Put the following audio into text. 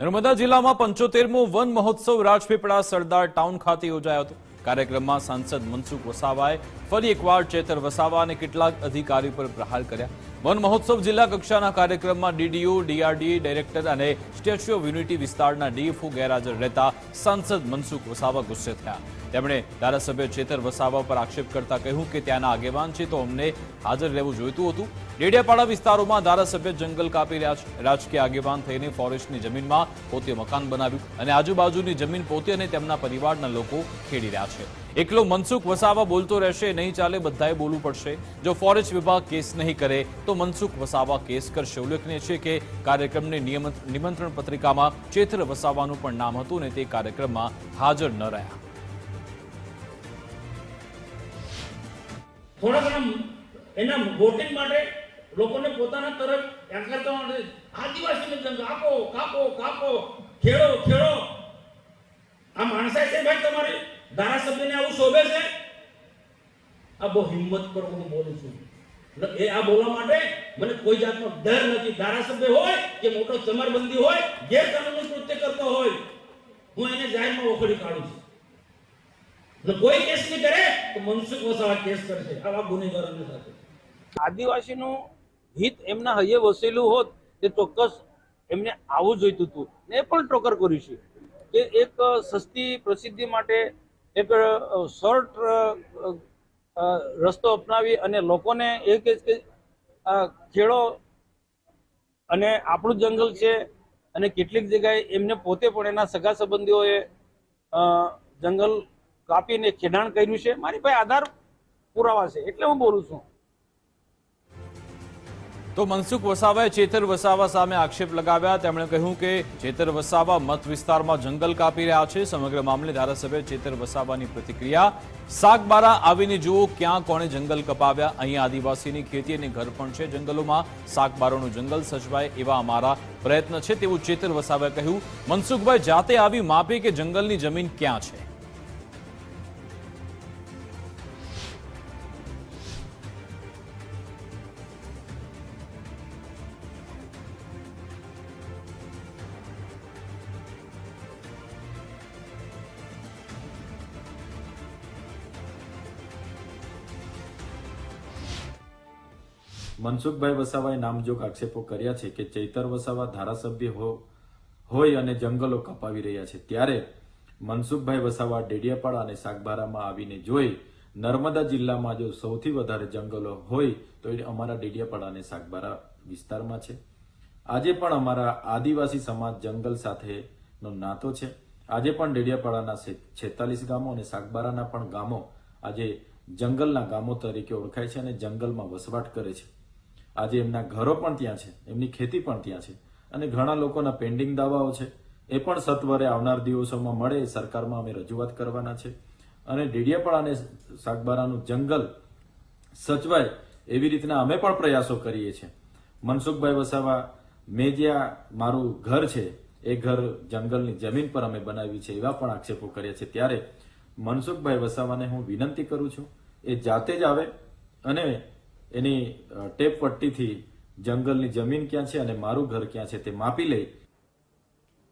નર્મદા જિલ્લામાં પંચોતેરમો વન મહોત્સવ રાજપીપળા સરદાર ટાઉન ખાતે યોજાયો હતો. કાર્યક્રમમાં સાંસદ મનસુખ વસાવાએ ફરી એકવાર ચેતર વસાવા અને કેટલાક અધિકારીઓ પર પ્રહાર કર્યા. વન મહોત્સવ જિલ્લા કક્ષાના કાર્યક્રમમાં ડીડીયુ ડીઆરડી, ડાયરેક્ટર અને સ્ટેચ્યુ ઓફ યુનિટી વિસ્તારના ડીએફઓ ગેરહાજર રહેતા સાંસદ મનસુખ વસાવા ગુસ્સે થયા. તેમણે ધારાસભ્ય ચેતર વસાવા પર આક્ષેપ કરતા કહ્યું કે ત્યાંના આગેવાન છે તો અમને હાજર રહેવું જોઈતું હતું. ડેડિયાપાડા વિસ્તારોમાં ધારાસભ્ય જંગલ કાપી રાજકીય આગેવાન થઈને ફોરેસ્ટની જમીનમાં પોતે મકાન બનાવ્યું અને આજુબાજુની જમીન પોતે અને તેમના પરિવારના લોકો ખેડી રહ્યા છે. એકલો મનસુખ વસાવા બોલતો રહેશે, નહીં ચાલે, બધાએ બોલવું પડશે. જો ફોરેસ્ટ વિભાગ કેસ નહીં કરે, તો મનસુખ વસાવા કેસ કરશે. ઉલ્લેખનીય છે કે કાર્યક્રમની નિમંત્રણ પત્રિકામાં ચેત્ર વસાવાનું પણ નામ હતું અને તે કાર્યક્રમમાં હાજર ન રહ્યા. થોડા ઘણા એના વોટિંગ માટે લોકોને પોતાના તરફ આકર્ષવા માટે આદિવાસીને જંગ આપો કાપો કાપો, ખેડો ખેડો. આ માણસાઈ છે ભાઈ તમારી, ધારાસભ્યને આવું શોભે છે? આ બહુ હિંમત પર હું બોલું છું. એ આ બોલવા માટે મને કોઈ જાતનો ડર નથી. ધારાસભ્ય હોય કે મોટો ચમરબંધી હોય, ગેરકાનૂની કૃત્ય કરતો હોય, હું એને જાહેરમાં ઓખડી કાઢું છું. કોઈ કેસ નહીં કરે, તો મનસુખ વસાવા કેસ કરશે. આવા ગુનેગારોની સાથે. આદિવાસીનું હિત એમના હૈયે વસેલું હોત, તે ચોક્કસ એમને આવું જોઈતું હતું. ને પણ ટોકર કર્યું છે કે એક સસ્તી પ્રસિદ્ધિ માટે એક શોર્ટ રસ્તો અપનાવી અને લોકોને એ કે ખેડો અને આપણું જંગલ છે અને કેટલીક જગ્યાએ એમને પોતે પણ એના સગા સંબંધીઓએ જંગલ કાપીને ખેડાણ કર્યું છે. મારી પાસે આધાર પુરાવા છે, એટલે હું બોલું છું. તો મનસુખ વસાવાએ ચેતર વસાવા સામે આક્ષેપ લગાવ્યા. તેમણે કહ્યું કે ચેતર વસાવા મત વિસ્તારમાં જંગલ કાપી રહ્યા છે. સમગ્ર મામલે ધારાસભ્ય ચેતર વસાવાની પ્રતિક્રિયા. સાગબારા આવીને જુઓ, ક્યાં કોણે જંગલ કપાવ્યા? અહીં આદિવાસીની ખેતી અને ઘર પણ છે જંગલોમાં. સાગબારોનું જંગલ સચવાય એવા અમારા પ્રયત્ન છે તેવું ચેતર વસાવાએ કહ્યું. મનસુખભાઈ, જાતે આવી માપે કે જંગલની જમીન ક્યાં છે? મનસુખભાઈ વસાવાએ નામજોગ આક્ષેપો કર્યા છે કે ચૈતર વસાવા ધારાસભ્ય હોય અને જંગલો કપાવી રહ્યા છે. ત્યારે મનસુખભાઈ વસાવા ડેડિયાપાડા અને સાગબારામાં આવીને જોઈ, નર્મદા જિલ્લામાં જો સૌથી વધારે જંગલો હોય, તો એ અમારા ડેડિયાપાડા અને સાગબારા વિસ્તારમાં છે. આજે પણ અમારા આદિવાસી સમાજ જંગલ સાથેનો નાતો છે. આજે પણ ડેડિયાપાડાના છેતાલીસ ગામો અને સાગબારાના પણ ગામો આજે જંગલના ગામો તરીકે ઓળખાય છે અને જંગલમાં વસવાટ કરે છે. આજે એમના ઘરો પણ ત્યાં છે, એમની ખેતી પણ ત્યાં છે. અને ઘણા લોકોના પેન્ડિંગ દાવાઓ છે, એ પણ સત્વરે આવનાર દિવસોમાં મળે સરકારમાં અમે રજૂઆત કરવાના છે. અને ડેડિયાપાડા અને સાગબારાનું જંગલ સચવાય એવી રીતના અમે પણ પ્રયાસો કરીએ છીએ. મનસુખભાઈ વસાવા, મેં જ્યાં મારું ઘર છે, એ ઘર જંગલની જમીન પર અમે બનાવી છે, એવા પણ આક્ષેપો કર્યા છે. ત્યારે મનસુખભાઈ વસાવાને હું વિનંતી કરું છું, એ જાતે જ આવે અને એની ટેપ પટ્ટીથી જંગલની જમીન ક્યાં છે અને મારું ઘર ક્યાં છે તે માપી લઈ